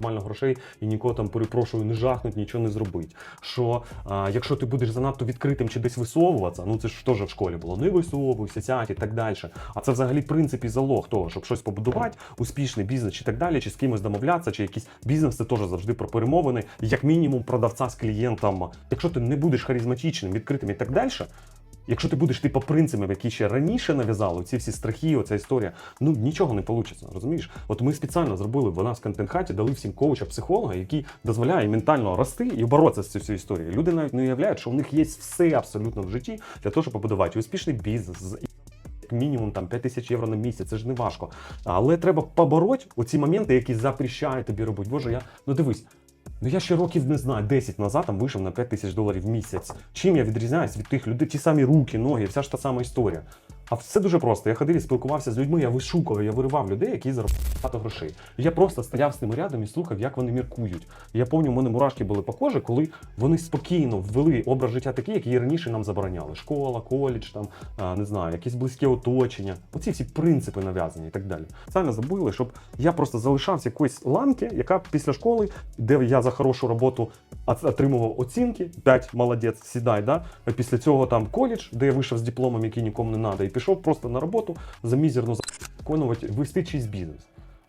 Нормально грошей і нікого там перепрошую не жахнуть, нічого не зробить. Що а, якщо ти будеш занадто відкритим чи десь висовуватися, ну це ж теж в школі було, не висовуйся, сядь і так далі. А це взагалі принцип і залог того, щоб щось побудувати, успішний бізнес чи так далі, чи з кимось домовлятися, чи якийсь бізнес це теж завжди про перемовини, як мінімум продавця з клієнтом. Якщо ти не будеш харизматичним, відкритим і так далі. Якщо ти будеш ти по принципам, які ще раніше нав'язали, ці всі страхи, оця історія, ну нічого не вийде, розумієш? От ми спеціально зробили в нас в контент-хаті, дали всім коуча, психолога, який дозволяє ментально рости і боротися з цією всією історією. Люди навіть не уявляють, що у них є все абсолютно в житті для того, щоб побудувати успішний бізнес з мінімум там 5 тисяч євро на місяць, це ж не важко. Але треба побороти оці моменти, які запрещають тобі робити. Боже, я ну дивись. Ну я ще років не знаю, 10 назад там вийшов на 5 тисяч доларів в місяць. Чим я відрізняюсь від тих людей, ті самі руки, ноги, вся ж та сама історія. А все дуже просто. Я ходив і спілкувався з людьми, я вишукував, я виривав людей, які заробляють багато грошей. Я просто стояв з ними рядом і слухав, як вони міркують. Я пам'ятаю, у мене мурашки були по кожі, коли вони спокійно ввели образ життя такий, який раніше нам забороняли. Школа, коледж, там не знаю, якісь близьке оточення. Оці всі принципи нав'язані і так далі. Самі забули, щоб я просто залишався якоїсь ланки, яка після школи, де я за хорошу роботу от- отримував оцінки, 5 молодець, сідай, да? Після цього там коледж, де я вийшов з дипломом, який нікому не треба, і пішов просто на роботу за мізерну за- виконувати, вести чийсь бізнес.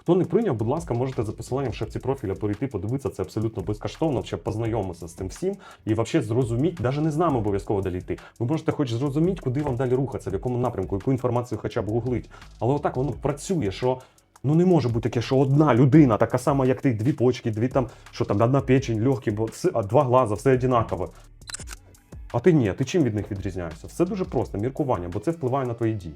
Хто не прийняв, будь ласка, можете за посиланням в шапці профіля перейти, подивитися це абсолютно безкоштовно, ще познайомитися з тим всім і взагалі зрозуміти, навіть не з нами обов'язково далі йти. Ви можете хоч зрозуміти, куди вам далі рухатися, в якому напрямку, яку інформацію хоча б гуглить. Але отак воно працює, що. Ну не може бути таке, що одна людина, така сама, як ти, дві почки, дві там, що там одна печень, легкі, два глаза, все однаково. А ти ні, ти чим від них відрізняєшся? Все дуже просто, міркування, бо це впливає на твої дії.